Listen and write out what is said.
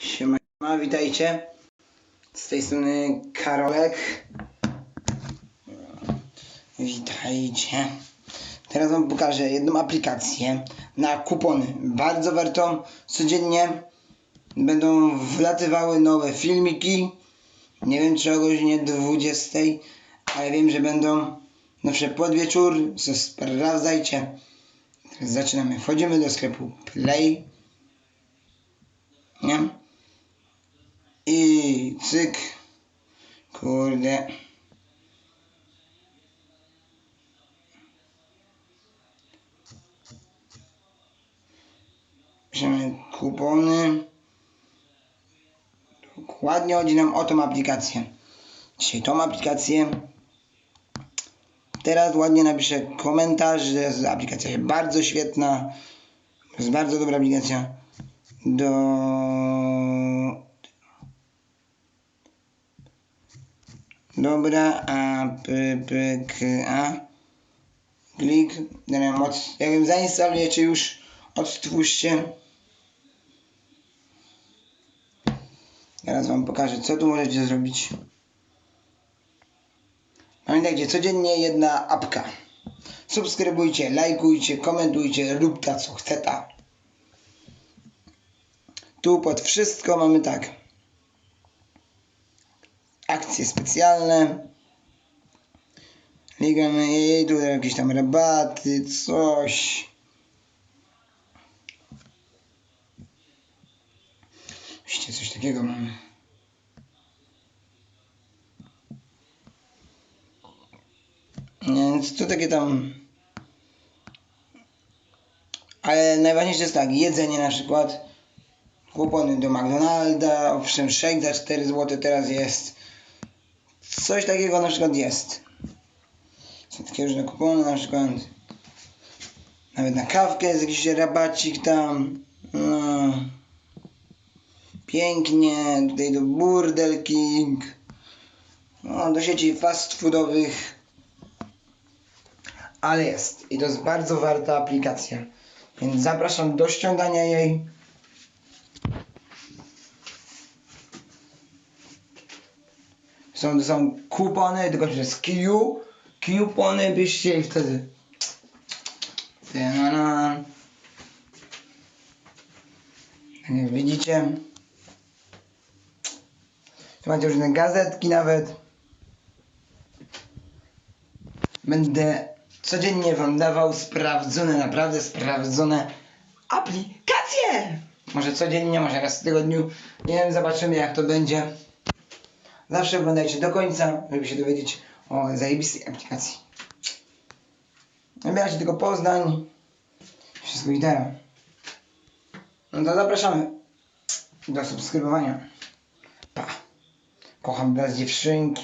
Siema, witajcie. Z tej strony Karolek. Witajcie. Teraz wam pokażę jedną aplikację na kupony. Bardzo warto. Codziennie będą wlatywały nowe filmiki. Nie wiem czy o godzinie 20, ale wiem, że będą zawsze pod wieczór. So sprawdzajcie. Teraz zaczynamy. Wchodzimy do sklepu Play. Nie? Cyk. Kurde. Piszemy kupony. Dokładnie chodzi nam o tą aplikację. Dzisiaj tą aplikację. Teraz ładnie napiszę komentarz, że jest aplikacja bardzo świetna. To jest bardzo dobra aplikacja. Do Dobra, a p, p, k, a klik, nie wiem, od, jak ją zainstalujecie już, odtwórzcie. Teraz wam pokażę, co tu możecie zrobić. Pamiętajcie, codziennie jedna apka. Subskrybujcie, lajkujcie, komentujcie, rób ta co chce ta. Tu pod wszystko mamy tak akcje specjalne. Klikamy i tu jakieś tam rabaty, coś. Oczywiście coś takiego mamy. Więc tu takie tam. Ale najważniejsze jest tak, jedzenie na przykład. Kupony do McDonalda, owszem, shake za 4 zł teraz jest. Coś takiego na przykład jest. Są takie różne kupony na przykład. Nawet na kawkę jest jakiś rabacik tam. No. Pięknie. Tutaj do Burdel King. No, do sieci fast foodowych. Ale jest. I to jest bardzo warta aplikacja. Więc zapraszam do ściągania jej. Są, są kupony, tylko przez Q. Kupony byście i wtedy. Ta-na-na. Tak jak widzicie. Tu macie różne gazetki nawet. Będę codziennie wam dawał sprawdzone, naprawdę sprawdzone aplikacje. Może codziennie, może raz w tygodniu. Nie wiem, zobaczymy jak to będzie. Zawsze oglądajcie do końca, żeby się dowiedzieć o zajebistej aplikacji. Wybieracie tylko Poznań. Wszystko gitara. No to zapraszamy do subskrybowania. Pa. Kocham was dziewczynki.